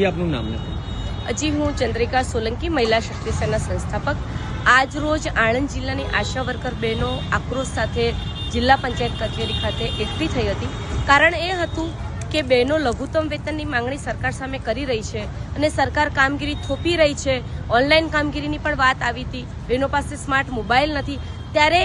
આપનું નામ હજી હું ચંદ્રિકા સોલંકી, મહિલા શક્તિ સેના સંસ્થાપક. આજ રોજ આણંદ જિલ્લાની આશા વર્કર બહેનો આક્રોશ સાથે જિલ્લા પંચાયત કચેરી ખાતે એકઠી થઈ હતી. કારણ એ હતું કે બહેનો લઘુત્તમ વેતનની માંગણી સરકાર સામે કરી રહી છે અને સરકાર કામગીરી થોપી રહી છે. ઓનલાઈન કામગીરીની પણ વાત આવી હતી. બહેનો પાસે સ્માર્ટ મોબાઈલ નથી. ત્યારે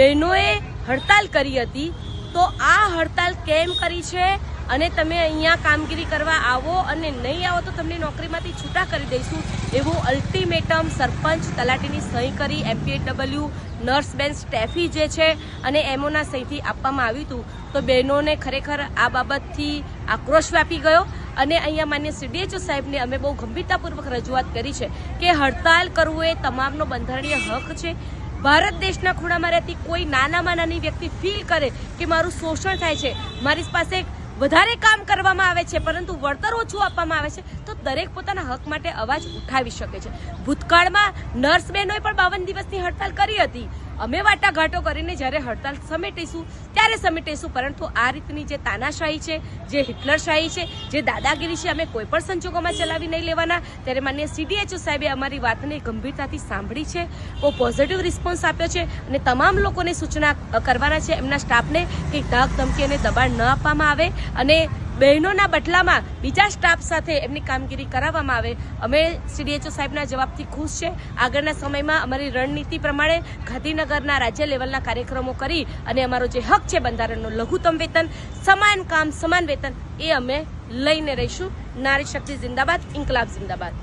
બહેનોએ હડતાલ કરી હતી તો આ હડતાલ કેમ કરી છે અને તમે અહીંયા કામગીરી કરવા આવો અને નહીં આવો તો તમને નોકરીમાંથી છૂટા કરી દઈશું એવું અલ્ટિમેટમ સરપંચ તલાટીની સહી કરી એમપીએડબલ્યુ નર્સ બેન સ્ટેફી જે છે અને એમઓના સહીથી આપવામાં આવ્યું હતું. તો બહેનોને ખરેખર આ બાબતથી આક્રોશ વ્યાપી ગયો અને અહીંયા માન્ય સીડીએચઓ સાહેબને અમે બહુ ગંભીરતાપૂર્વક રજૂઆત કરી છે કે હડતાલ કરવું એ તમામનો બંધારણીય હક છે. ભારત દેશના ખૂણામાં રહેતી કોઈ નાનામાં નાની વ્યક્તિ ફીલ કરે કે મારું શોષણ થાય છે, મારી પાસે વધારે કામ કરવામાં આવે છે, પરંતુ વળતર ઓછું આપવામાં આવે છે, તો દરેક પોતાના હક માટે અવાજ ઉઠાવી શકે છે. ભૂતકાળમાં નર્સ બહેનોએ પણ બાવન દિવસની હડતાલ કરી હતી. અમે વાટાઘાટો કરીને જ્યારે હડતાલ સમેટીશું, ત્યારે સમેટીશું, પરંતુ આ રીતની જે તાનાશાહી છે, જે હિટલરશાહી છે, જે દાદાગીરી છે, અમે કોઈ પણ સંજોગોમાં ચલાવી નહીં લેવાના. ત્યારે માન્ય સીડીએચઓ સાહેબે અમારી વાતને ગંભીરતાથી સાંભળી છે, બહુ પોઝિટિવ રિસ્પોન્સ આપ્યો છે અને તમામ લોકોને સૂચના કરવાના છે એમના સ્ટાફને કે ધાક ધમકી અને દબાણ ન આપવામાં આવે. અને બહેનોના બદલામાં બીજા સ્ટાફ સાથે એમની કામગીરી કરાવવામાં આવે. અમે સીડીએચઓ સાહેબના જવાબથી ખુશ છે. આગળના સમયમાં અમારી રણનીતિ પ્રમાણે ગાંધીનગરના રાજ્ય લેવલના કાર્યક્રમો કરી અને અમારો જે હક છે બંધારણનો લઘુત્તમ વેતન, સમાન કામ, સમાન વેતન એ અમે લઈને રહીશું. નારી શક્તિ જિંદાબાદ, ઇન્કલાબ જિંદાબાદ.